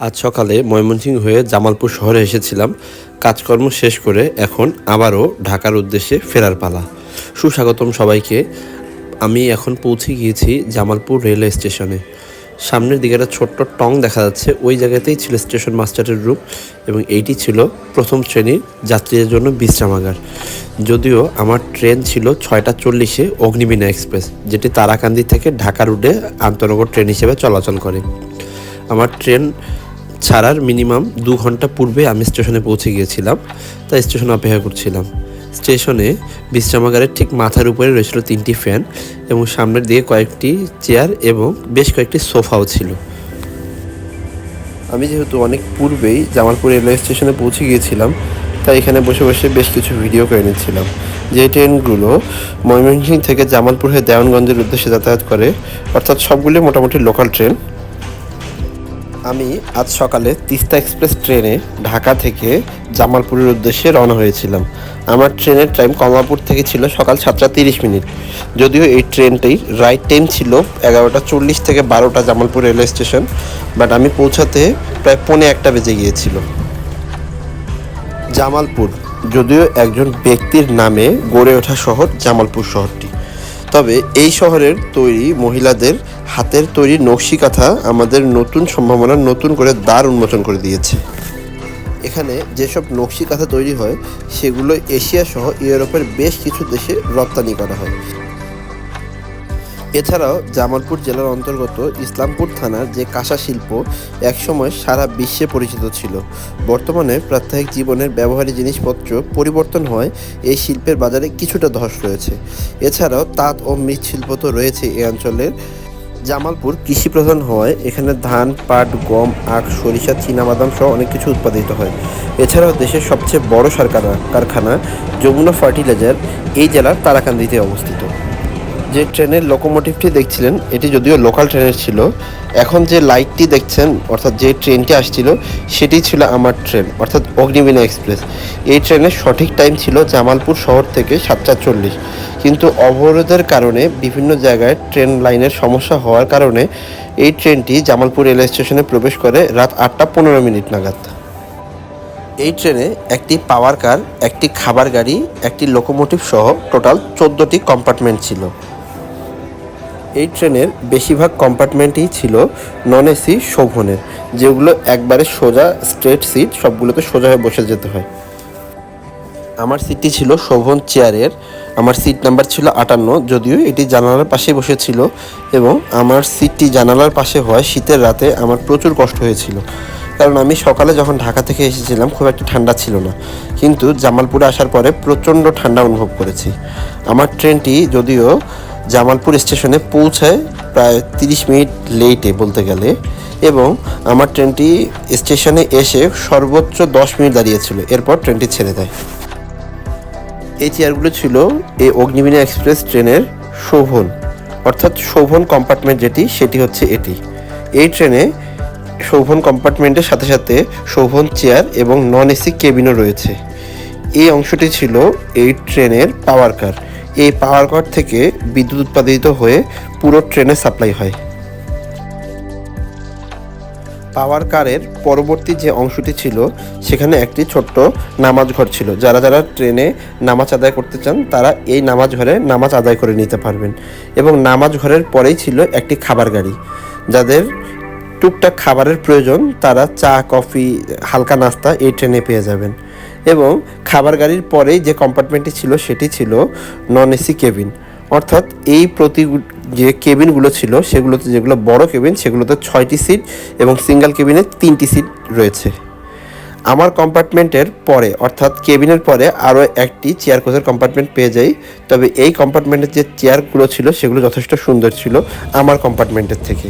আজ সকালে ময়মনসিংহ হয়ে জামালপুর শহরে এসেছিলাম। কাজকর্ম শেষ করে এখন আবারও ঢাকার উদ্দেশ্যে ফেরার পালা। সুস্বাগতম সবাইকে। আমি এখন পৌঁছে গিয়েছি জামালপুর রেলওয়ে স্টেশনে। সামনের দিকে একটা ছোট্ট টং দেখা যাচ্ছে। ওই জায়গাতেই ছিল স্টেশন মাস্টারের রূপ এবং এইটি ছিল প্রথম শ্রেণির যাত্রীদের জন্য বিশ্রামাগার। যদিও আমার ট্রেন ছিল ছয়টা চল্লিশে অগ্নিবীণা এক্সপ্রেস, যেটি তারাকান্দি থেকে ঢাকা রুটে আন্তনগর ট্রেন হিসেবে চলাচল করে। আমার ট্রেন ছাড়ার মিনিমাম দু ঘণ্টা পূর্বে আমি স্টেশনে পৌঁছে গিয়েছিলাম, তাই স্টেশনে অপেক্ষা করছিলাম। স্টেশনে বিশ্রামাগারের ঠিক মাথার উপরে রয়েছিল তিনটি ফ্যান এবং সামনের দিকে কয়েকটি চেয়ার এবং বেশ কয়েকটি সোফাও ছিল। আমি যেহেতু অনেক পূর্বেই জামালপুর রেলওয়ে স্টেশনে পৌঁছে গিয়েছিলাম, তাই এখানে বসে বসে বেশ কিছু ভিডিও করে নিচ্ছিলাম। যে ট্রেনগুলো ময়মনসিংহ থেকে জামালপুর হয়ে দেওয়ানগঞ্জের উদ্দেশ্যে যাতায়াত করে, অর্থাৎ সবগুলি মোটামুটি লোকাল ট্রেন আমি আজ সকালে তিস্তা এক্সপ্রেস ট্রেনে ঢাকা থেকে জামালপুরের উদ্দেশ্যে রওনা হয়েছিলাম। আমার ট্রেনের টাইম কমলাপুর থেকে ছিল সকাল সাতটা তিরিশ মিনিট। যদিও এই ট্রেনটির রাইট টাইম ছিল এগারোটা চল্লিশ থেকে বারোটা জামালপুর রেলওয়ে স্টেশন, বাট আমি পৌঁছাতে প্রায় পৌনে একটা বেজে গিয়েছিল। জামালপুর, যদিও একজন ব্যক্তির নামে গড়ে ওঠা শহর জামালপুর শহরটি। তবে এই শহরের তৈরি মহিলাদের হাতের তৈরি নকশি কাঁথা আমাদের নতুন সম্ভাবনা, নতুন করে দ্বার উন্মোচন করে দিয়েছে। এখানে যেসব নকশি কাঁথা তৈরি হয়, সেগুলো এশিয়া সহ ইউরোপের বেশ কিছু দেশে রপ্তানি করা হয়। এছাড়াও জামালপুর জেলার অন্তর্গত ইসলামপুর থানার যে কাঁসা শিল্প একসময় সারা বিশ্বে পরিচিত ছিল। বর্তমানে প্রাত্যহিক জীবনের ব্যবহারিক জিনিসপত্র পরিবর্তন হয় এই শিল্পের বাজারে কিছুটা ধস রয়েছে। এছাড়াও তাঁত ও মৃৎশিল্প তো রয়েছে এই অঞ্চলের। জামালপুর কৃষি প্রধান হওয়ায় এখানে ধান, পাট, গম, আখ, সরিষা চীনাবাদাম সহ অনেক কিছু উৎপাদিত হয়। এছাড়াও দেশের সবচেয়ে বড় সার কারখানা যমুনা ফার্টিলাইজার এই জেলার তারাকান্দিতে অবস্থিত। যে ট্রেনের লোকোমোটিভটি দেখছিলেন, এটি যদিও লোকাল ট্রেনের ছিল, এখন যে লাইটটি দেখছেন, অর্থাৎ যে ট্রেনটি আসছিল, সেটি ছিল আমার ট্রেন অর্থাৎ অগ্নিবীণা এক্সপ্রেস এই ট্রেনের সঠিক টাইম ছিল জামালপুর শহর থেকে সাতটা চল্লিশ। কিন্তু অবরোধের কারণে বিভিন্ন জায়গায় ট্রেন লাইনের সমস্যা হওয়ার কারণে এই ট্রেনটি জামালপুর রেলওয়ে স্টেশনে প্রবেশ করে রাত আটটা পনেরো মিনিট নাগাদ। এই ট্রেনে একটি পাওয়ার কার একটি খাবার গাড়ি, একটি লোকোমোটিভ সহ টোটাল চোদ্দোটি কম্পার্টমেন্ট ছিল। এই ট্রেনের বেশিরভাগ কম্পার্টমেন্টই ছিল নন এসি শোভনের, যেগুলো একবারে সোজা স্ট্রেট সিট সবগুলোতে সোজা হয়ে বসে যেতে হয়। আমার সিটটি ছিল শোভন চেয়ারের, আমার সিট নাম্বার ছিল আটান্ন, যদিও এটি জানালার পাশে বসেছিল এবং আমার সিটটি জানালার পাশে হওয়ায় শীতের রাতে আমার প্রচুর কষ্ট হয়েছিল। কারণ আমি সকালে যখন ঢাকা থেকে এসেছিলাম, খুব একটা ঠান্ডা ছিল না। কিন্তু জামালপুরে আসার পরে প্রচণ্ড ঠান্ডা অনুভব করেছি। আমার ট্রেনটি যদিও জামালপুর স্টেশনে পৌঁছায় প্রায় তিরিশ মিনিট লেটে বলতে গেলে। এবং আমার ট্রেনটি স্টেশনে এসে সর্বোচ্চ দশ মিনিট দাঁড়িয়েছিল। এরপর ট্রেনটি ছেড়ে দেয়। এই চেয়ারগুলো ছিল এই অগ্নিবীণা এক্সপ্রেস ট্রেনের শোভন, অর্থাৎ শোভন কম্পার্টমেন্ট যেটি, সেটি হচ্ছে এটি। এই ট্রেনে শোভন কম্পার্টমেন্টের সাথে সাথে শোভন চেয়ার এবং নন এসি কেবিনও রয়েছে। এই অংশটি ছিল এই ট্রেনের পাওয়ার কার। এই পাওয়ার কার থেকে বিদ্যুৎ উৎপাদিত হয়ে পুরো ট্রেনে সাপ্লাই হয়। পাওয়ার কারের পরবর্তী যে অংশটি ছিল, সেখানে একটি ছোট্ট নামাজ ঘর ছিল। যারা যারা ট্রেনে নামাজ আদায় করতে চান, তারা এই নামাজ ঘরে নামাজ আদায় করে নিতে পারবেন। এবং নামাজ ঘরের পরেই ছিল একটি খাবার গাড়ি। যাদের টুকটাক খাবারের প্রয়োজন, তারা চা, কফি, হালকা নাস্তা এই ট্রেনে পেয়ে যাবেন। এবং খাবার গাড়ির পরেই যে কম্পার্টমেন্টটি ছিল, সেটি ছিল নন এসি কেবিন অর্থাৎ এই প্রতি যে কেবিনগুলো ছিল, সেগুলোতে যেগুলো বড় কেবিন সেগুলোতে ছয়টি সিট এবং সিঙ্গেল কেবিনে তিনটি সিট রয়েছে। আমার কম্পার্টমেন্টের পরে, অর্থাৎ কেবিনের পরে আরও একটি চেয়ার কোচের কম্পার্টমেন্ট পেয়ে যাই। তবে এই কম্পার্টমেন্টের যে চেয়ারগুলো ছিল, সেগুলো যথেষ্ট সুন্দর ছিল আমার কম্পার্টমেন্টের থেকে।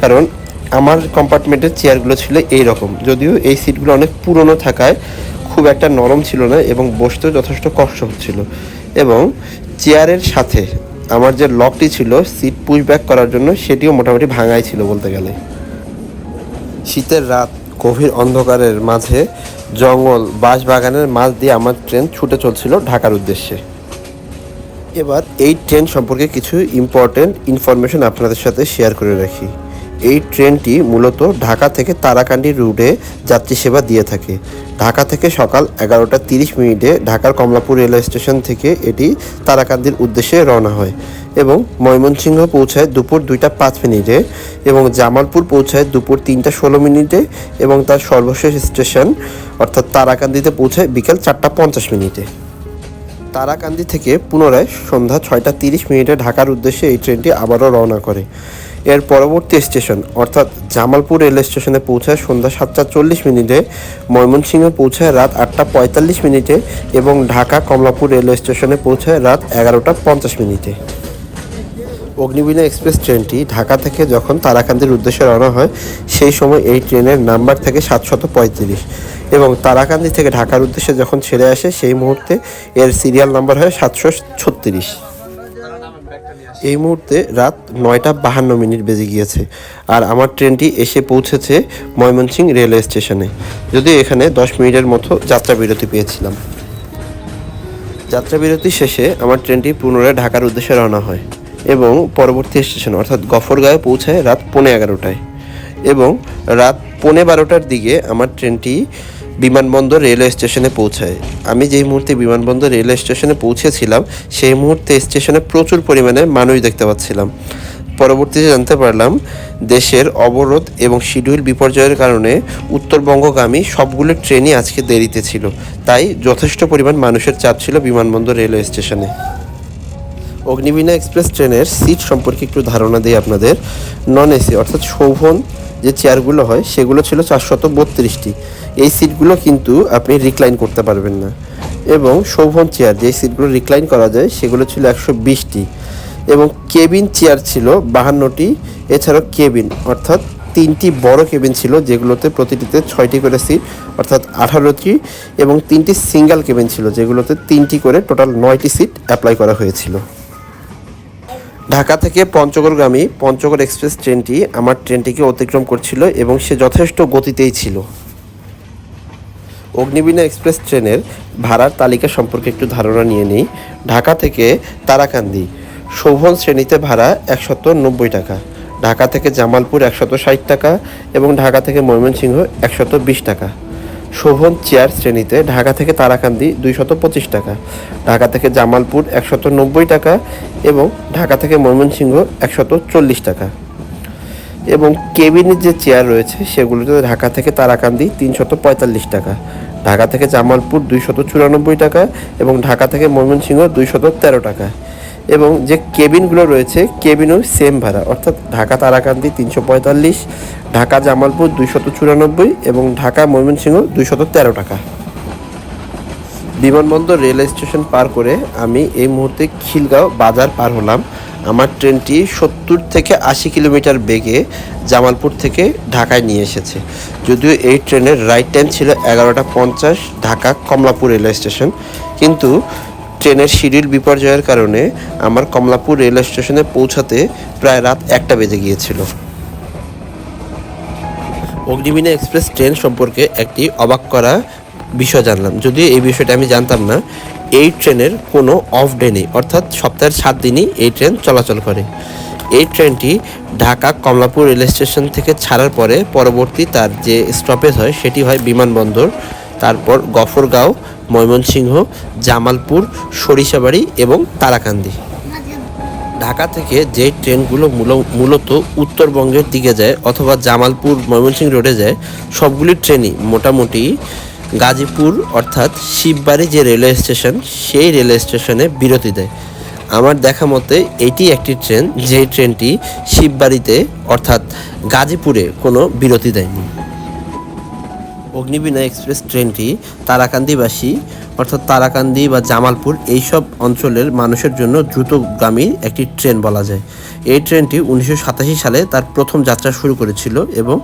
কারণ আমার কম্পার্টমেন্টের চেয়ারগুলো ছিল এই রকম যদিও এই সিটগুলো অনেক পুরনো থাকায় খুব একটা নরম ছিল না এবং বসতেও যথেষ্ট কষ্ট হচ্ছিল। এবং চেয়ারের সাথে আমার যে লকটি ছিল সিট পুশ ব্যাক করার জন্য সেটিও মোটামুটি ভাঙাই ছিল বলতে গেলে। শীতের রাত, গভীর অন্ধকারের মাঝে জঙ্গল বাঁশ বাগানের মাঝ দিয়ে আমার ট্রেন ছুটে চলছিল ঢাকার উদ্দেশ্যে। এবার এই ট্রেন সম্পর্কে কিছু ইম্পর্টেন্ট ইনফরমেশন আপনাদের সাথে শেয়ার করে রাখি। এই ট্রেনটি মূলত ঢাকা থেকে তারাকান্দি রুটে যাত্রী সেবা দিয়ে থাকে। ঢাকা থেকে সকাল এগারোটা তিরিশ মিনিটে ঢাকার কমলাপুর রেলওয়ে স্টেশন থেকে এটি তারাকান্দির উদ্দেশ্যে রওনা হয় এবং ময়মনসিংহ পৌঁছায় দুপুর দুইটা পাঁচ মিনিটে এবং জামালপুর পৌঁছায় দুপুর তিনটা ষোলো মিনিটে এবং তার সর্বশেষ স্টেশন অর্থাৎ তারাকান্দিতে পৌঁছায় বিকেল চারটা পঞ্চাশ মিনিটে। তারাকান্দি থেকে পুনরায় সন্ধ্যা ছয়টা তিরিশ মিনিটে ঢাকার উদ্দেশ্যে এই ট্রেনটি আবারও রওনা করে। এর পরবর্তী স্টেশন, অর্থাৎ জামালপুর রেল স্টেশনে পৌঁছায় সন্ধ্যা সাতটা চল্লিশ মিনিটে, ময়মনসিংহে পৌঁছায় রাত আটটা পঁয়তাল্লিশ মিনিটে এবং ঢাকা কমলাপুর রেলওয়ে স্টেশনে পৌঁছায় রাত এগারোটা পঞ্চাশ মিনিটে। অগ্নিবীণা এক্সপ্রেস ট্রেনটি ঢাকা থেকে যখন তারাকান্দির উদ্দেশ্যে রওনা হয়, সেই সময় এই ট্রেনের নাম্বার থেকে সাতশত পঁয়ত্রিশ এবং তারাকান্দি থেকে ঢাকার উদ্দেশ্যে যখন ছেড়ে আসে, সেই মুহূর্তে এর সিরিয়াল নাম্বার হয় সাতশো ছত্রিশ। এই মুহূর্তে রাত নয়টা বাহান্ন মিনিট বেজে গিয়েছে আর আমার ট্রেনটি এসে পৌঁছেছে ময়মনসিংহ রেলওয়ে স্টেশনে। যদিও এখানে দশ মিনিটের মতো যাত্রা বিরতি পেয়েছিলাম। যাত্রা বিরতি শেষে আমার ট্রেনটি পুনরায় ঢাকার উদ্দেশ্যে রওনা হয় এবং পরবর্তী স্টেশন অর্থাৎ গফরগাঁয়ে পৌঁছায় রাত পৌনে এগারোটায়। এবং রাত পৌনে বারোটার দিকে আমার ট্রেনটি বিমানবন্দর রেলওয়ে স্টেশনে পৌঁছায়। আমি যেই মুহূর্তে বিমানবন্দর রেলওয়ে স্টেশনে পৌঁছেছিলাম, সেই মুহূর্তে স্টেশনে প্রচুর পরিমাণে মানুষ দেখতে পাচ্ছিলাম। পরবর্তীতে জানতে পারলাম, দেশের অবরোধ এবং শিডিউল বিপর্যয়ের কারণে উত্তরবঙ্গগামী সবগুলো ট্রেনই আজকে দেরিতে ছিল। তাই যথেষ্ট পরিমাণ মানুষের চাপ ছিল বিমানবন্দর রেলওয়ে স্টেশনে। অগ্নিবীণা এক্সপ্রেস ট্রেনের সিট সম্পর্কে একটু ধারণা দিই আপনাদের। নন এসি অর্থাৎ শোভন যে চেয়ারগুলো হয়, সেগুলো ছিল চারশত বত্রিশটি। এই সিটগুলো কিন্তু আপনি রিক্লাইন করতে পারবেন না। এবং শোভন চেয়ার, যে সিটগুলো রিক্লাইন করা যায়, সেগুলো ছিল একশো বিশটি। এবং কেবিন চেয়ার ছিল বাহান্নটি। এছাড়াও কেবিন, অর্থাৎ তিনটি বড় কেবিন ছিল, যেগুলোতে প্রতিটিতে ছয়টি করে সিট, অর্থাৎ আঠারোটি। এবং তিনটি সিঙ্গেল কেবিন ছিল, যেগুলোতে তিনটি করে টোটাল নয়টি সিট অ্যাপ্লাই করা হয়েছিল। ঢাকা থেকে পঞ্চগড়গামী পঞ্চগড় এক্সপ্রেস ট্রেনটি আমার ট্রেনটিকে অতিক্রম করছিল এবং সে যথেষ্ট গতিতেই ছিল। অগ্নিবীণা এক্সপ্রেস ট্রেনের ভাড়ার তালিকা সম্পর্কে একটু ধারণা নিয়ে নিই। ঢাকা থেকে তারাকান্দি, শোভন শ্রেণীতে ভাড়া একশত নব্বই টাকা, ঢাকা থেকে জামালপুর একশত ষাট টাকা এবং ঢাকা থেকে ময়মনসিংহ একশত বিশ টাকা। শোভন চেয়ার শ্রেণীতে, ঢাকা থেকে তারাকান্দি দুইশত পঁচিশ টাকা, ঢাকা থেকে জামালপুর একশত নব্বই টাকা এবং ঢাকা থেকে ময়মনসিংহ একশত চল্লিশ টাকা। এবং কেবিনের যে চেয়ার রয়েছে, সেগুলোতে ঢাকা থেকে তারাকান্দি তিনশত পঁয়তাল্লিশ টাকা, ঢাকা থেকে জামালপুর দুইশত চুরানব্বই টাকা এবং ঢাকা থেকে ময়মনসিংহ দুইশত তেরো টাকা। এবং যে কেবিনগুলো রয়েছে, কেবিনও সেম ভাড়া। অর্থাৎ ঢাকা তারাকান্দি তিনশো পঁয়তাল্লিশ, ঢাকা জামালপুর দুইশত চুরানব্বই এবং ঢাকা ময়মনসিংহ দুইশত তেরো টাকা। বিমানবন্দর রেল স্টেশন পার করে আমি এই মুহূর্তে খিলগাঁও বাজার পার হলাম। আমার ট্রেনটি সত্তর থেকে আশি কিলোমিটার বেগে জামালপুর থেকে ঢাকায় নিয়ে এসেছে। যদিও এই ট্রেনের রাইট টাইম ছিল এগারোটা পঞ্চাশ ঢাকা কমলাপুর রেলওয়ে স্টেশন। কিন্তু ট্রেনের শিডিউল বিপর্যয়ের কারণে আমার কমলাপুর রেলওয়ে স্টেশনে পৌঁছাতে প্রায় রাত একটা বেজে গিয়েছিল। অগ্নিবীণা এক্সপ্রেস ট্রেন সম্পর্কে একটি অবাক করা বিষয় জানলাম। যদিও এই বিষয়টা আমি জানতাম না, এই ট্রেনের কোনো অফ ডে নেই, অর্থাৎ সপ্তাহের সাত দিনই এই ট্রেন চলাচল করে। এই ট্রেনটি ঢাকা কমলাপুর রেল স্টেশন থেকে ছাড়ার পরে পরবর্তী তার যে স্টপেজ হয় সেটি হয় বিমানবন্দর, তারপর গফরগাঁও ময়মনসিংহ, জামালপুর, সরিষাবাড়ি এবং তারাকান্দি। ঢাকা থেকে যে ট্রেনগুলো মূল- মূলত উত্তরবঙ্গের দিকে যায় অথবা জামালপুর, ময়মনসিংহ রোডে যায়, সবগুলি ট্রেনই মোটামুটি গাজীপুর অর্থাৎ শিববাড়ি যে রেলওয়ে স্টেশন, সেই রেলওয়ে স্টেশনে বিরতি দেয়। আমার দেখা মতে এটি একটি ট্রেন, যে ট্রেনটি শিববাড়িতে অর্থাৎ গাজীপুরে কোনো বিরতি দেয়নি। অগ্নিবীণা এক্সপ্রেস ট্রেনটি তারাকান্দিবাসী অর্থাৎ তারাকান্দি বা জামালপুর এইসব অঞ্চলের মানুষের জন্য দ্রুতগামী একটি ট্রেন বলা যায়। এই ট্রেনটি উনিশশো সাতাশি সালে তার প্রথম যাত্রা শুরু করেছিল এবং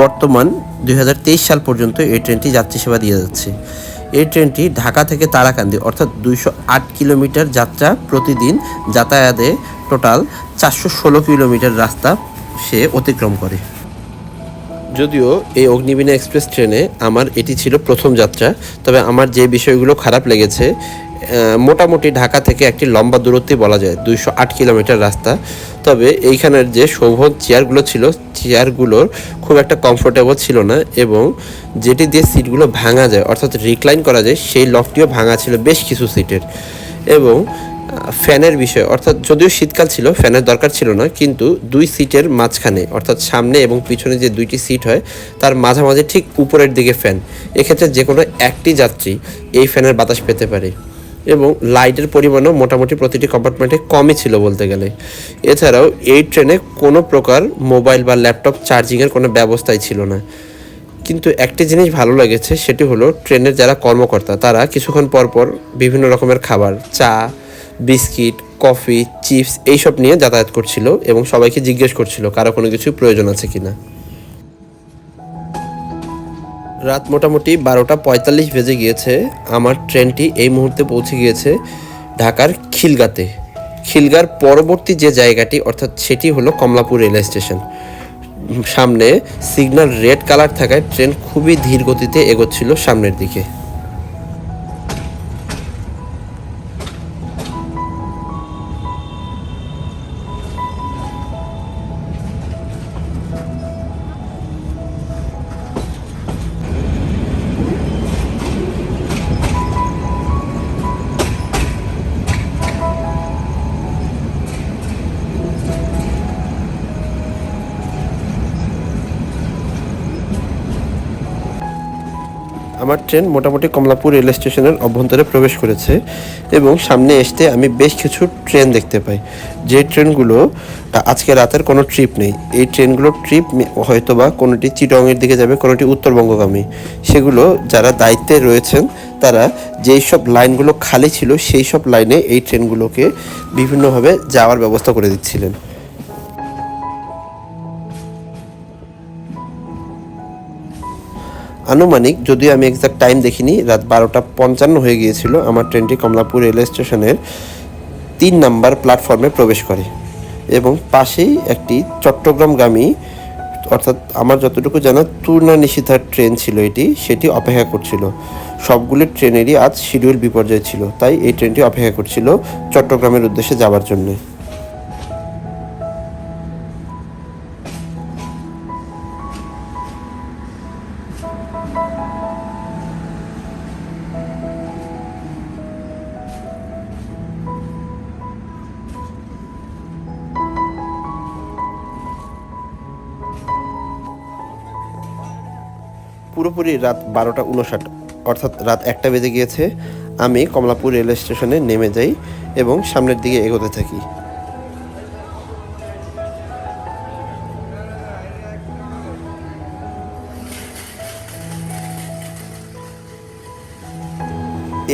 বর্তমান দুই হাজার তেইশ সাল পর্যন্ত এই ট্রেনটি যাত্রী সেবা দিয়ে যাচ্ছে। এই ট্রেনটি ঢাকা থেকে তারাকান্দি, অর্থাৎ দুইশো আট কিলোমিটার যাত্রা প্রতিদিন যাতায়াতে টোটাল চারশো ষোলো কিলোমিটার রাস্তা সে অতিক্রম করে। যদিও এই অগ্নিবীণা এক্সপ্রেস ট্রেনে আমার এটি ছিল প্রথম যাত্রা, তবে আমার যে বিষয়গুলো খারাপ লেগেছে মোটামুটি ঢাকা থেকে একটি লম্বা দূরত্বই বলা যায়, দুইশো আট কিলোমিটার রাস্তা। তবে এইখানের যে সৌভোগ চেয়ারগুলো ছিল, চেয়ারগুলোর খুব একটা কমফোর্টেবল ছিল না এবং যেটি দিয়ে সিটগুলো ভাঙা যায়, অর্থাৎ রিক্লাইন করা যায়, সেই লকটিও ভাঙা ছিল বেশ কিছু সিটের এবং ফ্যানের বিষয়, অর্থাৎ যদিও শীতকাল ছিল, ফ্যানের দরকার ছিল না, কিন্তু দুই সিটের মাঝখানে, অর্থাৎ সামনে এবং পিছনে যে দুইটি সিট হয়, তার মাঝামাঝি ঠিক উপরের দিকে ফ্যান। এক্ষেত্রে যে কোনো একটি যাত্রী এই ফ্যানের বাতাস পেতে পারে এবং লাইটের পরিমাণও মোটামুটি প্রতিটি কম্পার্টমেন্টে কমই ছিল বলতে গেলে। এছাড়াও এই ট্রেনে কোনো প্রকার মোবাইল বা ল্যাপটপ চার্জিংয়ের কোনো ব্যবস্থাই ছিল না। কিন্তু একটি জিনিস ভালো লেগেছে, সেটি হলো ট্রেনের যারা কর্মকর্তা, তারা কিছুক্ষণ পর পর বিভিন্ন রকমের খাবার, চা বিস্কিট, কফি, চিপস এইসব নিয়ে যাতায়াত করছিল এবং সবাইকে জিজ্ঞেস করছিল কারও কোনো কিছু প্রয়োজন আছে কিনা। রাত মোটামুটি বারোটা পঁয়তাল্লিশ বেজে গিয়েছে। আমার ট্রেনটি এই মুহূর্তে পৌঁছে গিয়েছে ঢাকার খিলগাতে। খিলগার পরবর্তী যে জায়গাটি, অর্থাৎ সেটি হলো কমলাপুর রেলওয়ে স্টেশন। সামনে সিগন্যাল রেড কালার থাকায় ট্রেন খুবই ধীর গতিতে এগোচ্ছিল সামনের দিকে। আমার ট্রেন মোটামুটি কমলাপুর রেল স্টেশনের অভ্যন্তরে প্রবেশ করেছে এবং সামনে আসতে আমি বেশ কিছু ট্রেন দেখতে পাই। যে ট্রেনগুলো আজকে রাতের কোনো ট্রিপ নেই। এই ট্রেনগুলোর ট্রিপ হয়তো বা কোনোটি চিটংয়ের দিকে যাবে, কোনোটি উত্তরবঙ্গগামী। সেগুলো যারা দায়িত্বে রয়েছেন, তারা যেই সব লাইনগুলো খালি ছিল, সেই সব লাইনে এই ট্রেনগুলোকে বিভিন্নভাবে যাওয়ার ব্যবস্থা করে দিচ্ছিলেন। আনুমানিক, যদিও আমি এক্সাক্ট টাইম দেখিনি, রাত বারোটা পঞ্চান্ন হয়ে গিয়েছিল, আমার ট্রেনটি কমলাপুর রেলওয়ে স্টেশনের তিন নাম্বার প্ল্যাটফর্মে প্রবেশ করে। এবং পাশেই একটি চট্টগ্রামগামী, অর্থাৎ আমার যতটুকু জানা তুর্না নিশিথার ট্রেন ছিল এটি, সেটি অপেক্ষা করছিল। সবগুলি ট্রেনেরই আজ শিডিউল বিপর্যয় ছিল, তাই এই ট্রেনটি অপেক্ষা করছিল চট্টগ্রামের উদ্দেশ্যে যাওয়ার জন্য। পুরোপুরি রাত বারোটা উনষাট, অর্থাৎ রাত একটা বেজে গিয়েছে। আমি কমলাপুর রেল স্টেশনে নেমে যাই এবং সামনের দিকে এগোতে থাকি।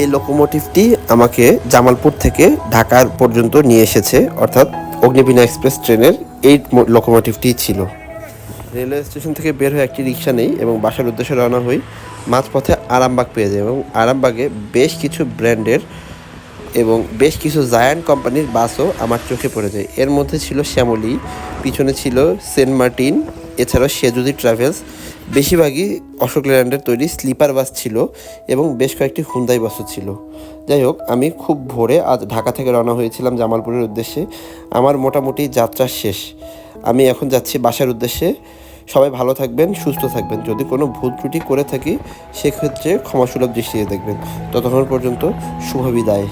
এই লোকোমোটিভটি আমাকে জামালপুর থেকে ঢাকার পর্যন্ত নিয়ে এসেছে, অর্থাৎ অগ্নিবীণা এক্সপ্রেস ট্রেনের এই লোকোমোটিভটি ছিল। রেলওয়ে স্টেশন থেকে বের হয়ে একটি রিক্সা নেই এবং বাসার উদ্দেশ্যে রওনা হই মাঝপথে আরামবাগ পেয়ে যাই এবং আরামবাগে বেশ কিছু ব্র্যান্ডের এবং বেশ কিছু জায়ান্ট কোম্পানির বাসও আমার চোখে পড়ে যায়। এর মধ্যে ছিল শ্যামলী, পিছনে ছিল সেন্ট মার্টিন, এছাড়াও সেজুদি ট্রাভেলস। বেশিরভাগই অশোক ল্যান্ডের তৈরি স্লিপার বাস ছিল এবং বেশ কয়েকটি হুন্দাই বাসও ছিল। যাই হোক, আমি খুব ভোরে আজ ঢাকা থেকে রওনা হয়েছিলাম জামালপুরের উদ্দেশ্যে। আমার মোটামুটি যাত্রা শেষ। আমি এখন যাচ্ছি বাসার উদ্দেশ্যে। সবাই ভালো থাকবেন, সুস্থ থাকবেন। যদি কোনো ভুল ত্রুটি করে থাকি, সেক্ষেত্রে ক্ষমাসুলভ দৃষ্টিতে দেখবেন। ততক্ষণ পর্যন্ত শুভ বিদায়।